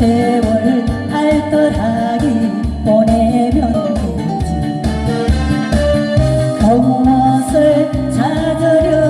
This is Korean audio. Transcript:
세월 알뜰하게 보내면 되지. 겉모습 찾으려